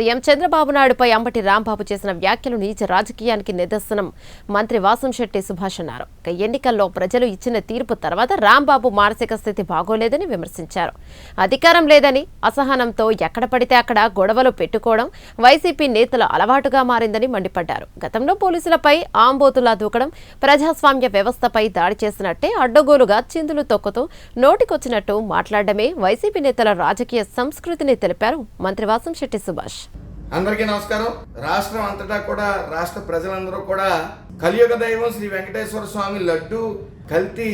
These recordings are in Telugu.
సీఎం చంద్రబాబు నాయుడుపై అంబటి రాంబాబు చేసిన వ్యాఖ్యలు నీచ రాజకీయానికి నిదర్శనం. మంత్రి వాసంశెట్టి సుభాష్ అన్నారు. ఎన్నికల్లో ప్రజలు ఇచ్చిన తీర్పు తర్వాత రాంబాబు మానసిక స్థితి బాగోలేదని విమర్శించారు. అధికారం లేదని అసహనంతో ఎక్కడ పడితే అక్కడ గొడవలు పెట్టుకోవడం వైసీపీ నేతల అలవాటుగా మారిందని మండిపడ్డారు. గతంలో పోలీసులపై ఆంబోతులా దూకడం ప్రజాస్వామ్య వ్యవస్థపై దాడి చేసినట్టే అడ్డగోలుగా చిందులు తొక్కుతూ నోటికొచ్చినట్టు మాట్లాడడమే వైసీపీ నేతల రాజకీయ సంస్కృతిని తెలిపారు మంత్రి వాసంశెట్టి సుభాష్. అందరికీ నమస్కారం. రాష్ట్రం అంతటా కూడా రాష్ట్ర ప్రజలందరూ కూడా కలియుగ దైవం శ్రీ వెంకటేశ్వర స్వామి లడ్డు కల్తీ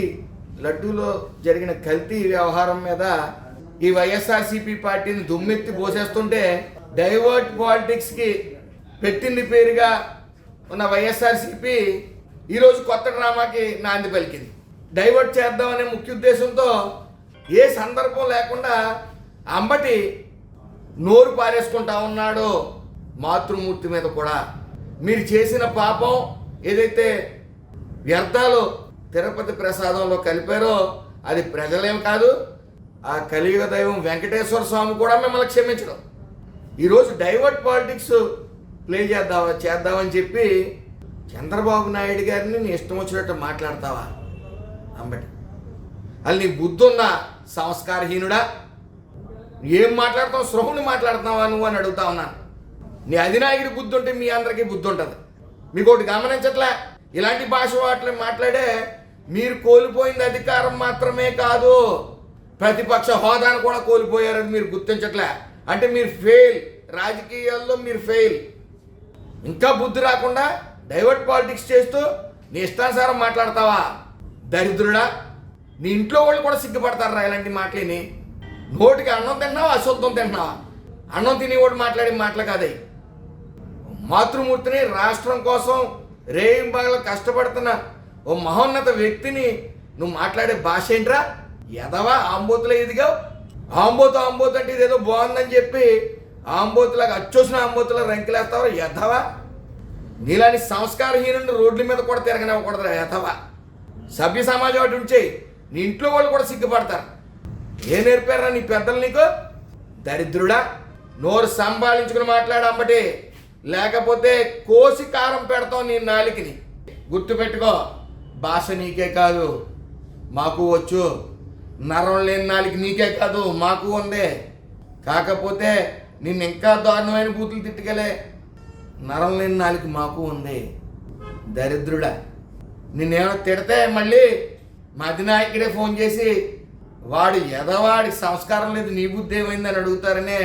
లడ్డూలో జరిగిన కల్తీ వ్యవహారం మీద ఈ వైఎస్ఆర్సీపీ పార్టీని దుమ్మెత్తి పోసేస్తుంటే డైవర్ట్ పాలిటిక్స్కి పెట్టింది పేరుగా ఉన్న వైఎస్ఆర్సీపీ ఈరోజు కొత్త డ్రామాకి నాంది పలికింది. డైవర్ట్ చేద్దామనే ముఖ్య ఉద్దేశంతో ఏ సందర్భం లేకుండా అంబటి నోరు పారేసుకుంటా ఉన్నాడు. మాతృమూర్తి మీద కూడా మీరు చేసిన పాపం ఏదైతే వ్యర్థాలు తిరుపతి ప్రసాదంలో కలిపారో అది ప్రజలేం కాదు ఆ కలియుగ దైవం వెంకటేశ్వర స్వామి కూడా మిమ్మల్ని క్షమించడం. ఈరోజు డైవర్ట్ పాలిటిక్స్ ప్లే చేద్దామా చేద్దామని చెప్పి చంద్రబాబు నాయుడు గారిని నీ ఇష్టం వచ్చినట్టు మాట్లాడతావా? అంబటి. అది నీ బుద్ధున్న సంస్కారహీనుడా? ఏం మాట్లాడతావు? సృహుని మాట్లాడుతున్నావా నువ్వు అని అడుగుతా ఉన్నాను. నీ అధినాయకుడి బుద్ధి ఉంటే మీ అందరికీ బుద్ధి ఉంటుంది మీకు ఒకటి గమనించట్లే? ఇలాంటి భాష వాటిని మాట్లాడే మీరు కోల్పోయింది అధికారం మాత్రమే కాదు ప్రతిపక్ష హోదాను కూడా కోల్పోయారని మీరు గుర్తించట్లే. అంటే మీరు ఫెయిల్ రాజకీయాల్లో మీరు ఫెయిల్ ఇంకా బుద్ధి రాకుండా డైవర్ట్ పాలిటిక్స్ చేస్తూ నీ ఇష్టానుసారం మాట్లాడతావా? దరిద్రుడా. నీ ఇంట్లో వాళ్ళు కూడా సిగ్గుపడతారా ఇలాంటి మాటలేని? నోటికి అన్నం తింటున్నావా? అశుద్ధం తింటున్నావా? అన్నం తినేవాడు మాట్లాడే మాటలు కాదే. మాతృమూర్తిని రాష్ట్రం కోసం రేయింబాగలు కష్టపడుతున్న ఓ మహోన్నత వ్యక్తిని నువ్వు మాట్లాడే భాష ఏంట్రా? ఎదవా? ఆంబోతులో ఎదిగావు ఆంబోతు ఆంబోతు అంటే ఇదేదో బాగుందని చెప్పి ఆంబోతులాగా అచ్చోసిన ఆంబోతులా రంకిలేస్తావు ఎదవా? నీలాంటి సంస్కారహీనుని రోడ్ల మీద కూడా తిరగనివ్వకూడదు ఎదవా? సభ్య సమాజం అటు ఉంచేయి నీ ఇంట్లో వాళ్ళు కూడా సిగ్గుపడతారు. ఏ నేర్పారా నీ పెద్దలు నీకు? దరిద్రుడా? నోరు సంభాళించుకుని మాట్లాడమ్మటే లేకపోతే కోసి కారం పెడతాం నీ నాలికిని. గుర్తుపెట్టుకో భాష నీకే కాదు మాకు వచ్చు. నరం లేని నాలికి నీకే కాదు మాకు ఉంది. కాకపోతే నిన్ను ఇంకా దారుణమైన బూతులు తిట్టుకెళ్ళే. నరం లేని నాలికి మాకు ఉంది. దరిద్రుడా నిన్నేమో తిడితే మళ్ళీ మధినాయకుడే ఫోన్ చేసి వాడు ఎదవాడికి సంస్కారం లేదు నీ బుద్ధి ఏమైందని అడుగుతారనే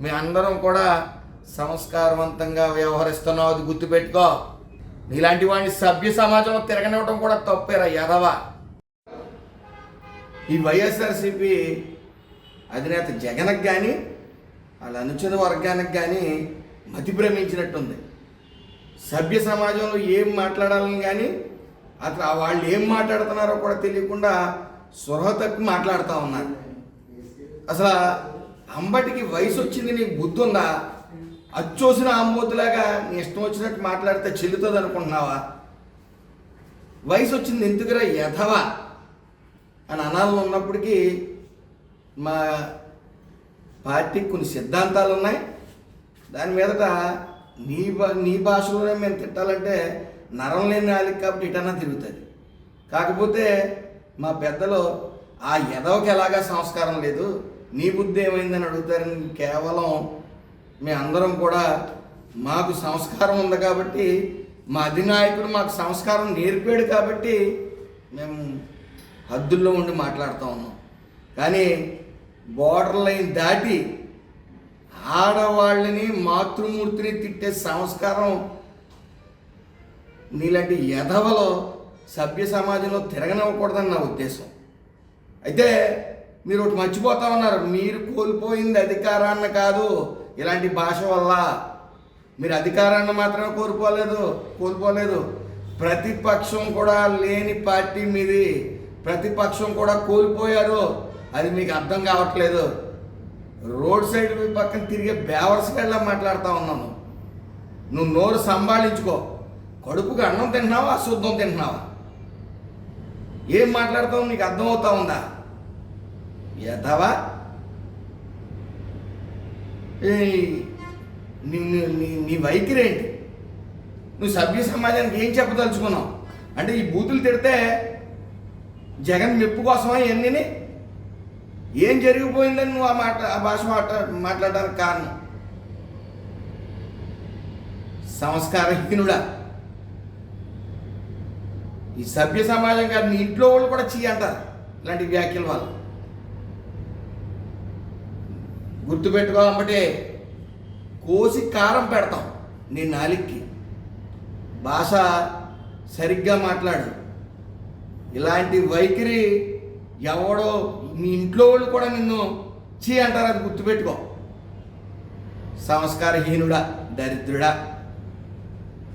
మీ అందరం కూడా సంస్కారవంతంగా వ్యవహరిస్తున్నావు అది గుర్తుపెట్టుకో. నీలాంటి వాడిని సభ్య సమాజంలో తిరగనివ్వడం కూడా తప్పేరా యాదవ. ఈ వైఎస్ఆర్సిపి అధినేత జగన్కి కానీ వాళ్ళ అనుచర వర్గానికి కానీ మతి భ్రమించినట్టుంది. సభ్య సమాజంలో ఏం మాట్లాడాలని కానీ అట్లా వాళ్ళు ఏం మాట్లాడుతున్నారో కూడా తెలియకుండా స్పృహ తప్పి మాట్లాడుతూ ఉన్నారు. అసలు అంబటికి వయసు వచ్చింది నీకు బుద్ధి ఉందా అచ్చోసిన అంబోతులాగా నీ ఇష్టం వచ్చినట్టు మాట్లాడితే చెల్లుతుంది అనుకుంటున్నావా? వయసు వచ్చింది ఎందుకురా యథవా అని అనాలు ఉన్నప్పటికీ మా పార్టీకి కొన్ని సిద్ధాంతాలు ఉన్నాయి. దాని మీదట నీ నీ భాషలోనే మేము తిట్టాలంటే నరం లేని నాలిక కాబట్టి ఇటన్నా తిరుగుతుంది. కాకపోతే మా పెద్దలు ఆ ఎదవకి ఎలాగా సంస్కారం లేదు నీ బుద్ధి ఏమైందని అడుగుతారని కేవలం మీ అందరం కూడా మాకు సంస్కారం ఉంది కాబట్టి మా అధినాయకుడు మాకు సంస్కారం నేర్పాడు కాబట్టి మేము హద్దుల్లో ఉండి మాట్లాడుతూ ఉన్నాం. కానీ బోర్డర్ లైన్ దాటి ఆడవాళ్ళని మాతృమూర్తిని తిట్టే సంస్కారం నీలాంటి యధవలో సభ్య సమాజంలో తిరగనివ్వకూడదని నా ఉద్దేశం. అయితే మీరు ఒకటి మర్చిపోతా ఉన్నారు. మీరు కోల్పోయింది అధికారాన్ని కాదు. ఇలాంటి భాష వల్ల మీరు అధికారాన్ని మాత్రమే కోల్పోలేదు కోల్పోలేదు. ప్రతిపక్షం కూడా లేని పార్టీ మీది. ప్రతిపక్షం కూడా కోల్పోయారు. అది మీకు అర్థం కావట్లేదు. రోడ్ సైడ్ పక్కన తిరిగే బేవర్స్ మాట్లాడుతూ ఉన్నాను. నువ్వు నోరు సంభాళించుకో. కడుపుకి అన్నం తింటున్నావా అశుద్ధం తింటున్నావా? ఏం మాట్లాడతావు నీకు అర్థమవుతా ఉందా? యథవా నీ నీ వైఖరి ఏంటి? నువ్వు సభ్య సమాజానికి ఏం చెప్పదలుచుకున్నావు? అంటే ఈ బూతులు తిడితే జగన్ మెప్పు కోసమా ఇవన్నీ ఏం జరిగిపోయిందని నువ్వు ఆ మాట ఆ భాష మాట్లా మాట్లాడడానికి కారణం? సంస్కారహీనుడా. ఈ సభ్య సమాజం కాదు నీ ఇంట్లో వాళ్ళు కూడా చీ అంటారు ఇలాంటి వ్యాఖ్యల వాళ్ళు. గుర్తుపెట్టుకోవాలంటే కోసి కారం పెడతాం నీ నాలిక్కి. భాష సరిగ్గా మాట్లాడు. ఇలాంటి వైఖరి ఎవడో నీ ఇంట్లో వాళ్ళు కూడా నిన్ను చీ అంటారు అది గుర్తుపెట్టుకో. సంస్కారహీనుడా దరిద్రుడా.